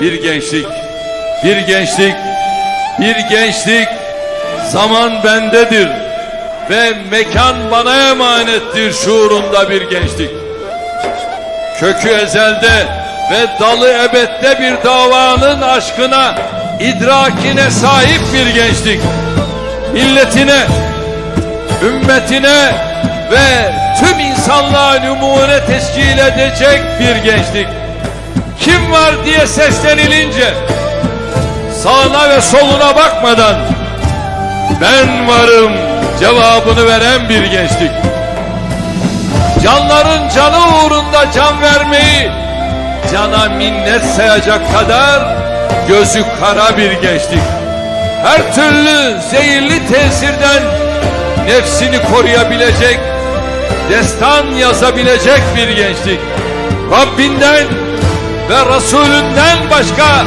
bir gençlik, bir gençlik, bir gençlik zaman bendedir ve mekan bana emanettir şuurunda bir gençlik. Kökü ezelde ve dalı ebette bir davanın aşkına, idrakine sahip bir gençlik. Milletine, ümmetine ve tüm insanlığa numune teşkil edecek bir gençlik. Kim var diye seslenilince sağına ve soluna bakmadan ben varım cevabını veren bir gençlik. Canların canı uğrunda can vermeyi cana minnet sayacak kadar gözü kara bir gençlik. Her türlü zehirli tesirden nefsini koruyabilecek, destan yazabilecek bir gençlik. Rabbinden ve Resulünden başka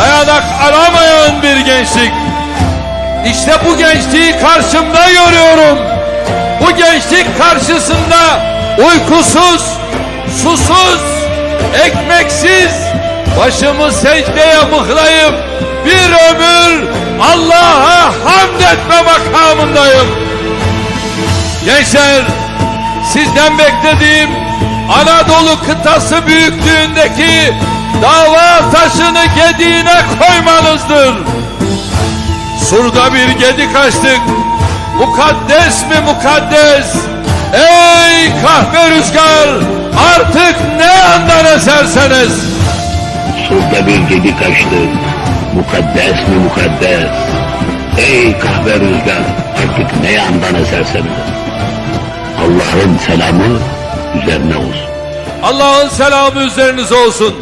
dayanak aramayan bir gençlik. İşte bu gençliği karşımda görüyorum. Bu gençlik karşısında uykusuz, susuz, ekmeksiz, başımı secdeye mıhlayıp bir ömür Allah'a hamd etme makamındayım. Gençler, sizden beklediğim Anadolu kıtası büyüklüğündeki dava taşını gediğine koymanızdır. Surda bir gedi kaçtık. Mukaddes mi mukaddes? Ey kahve rüzgar! Artık ne yandan eserseniz. Surda bir gedi kaçtı. Mukaddes mi mukaddes? Ey kahve rüzgar artık ne yandan eserseniz. Allah'ın selamı üzerine olsun. Allah'ın selamı üzerinize olsun.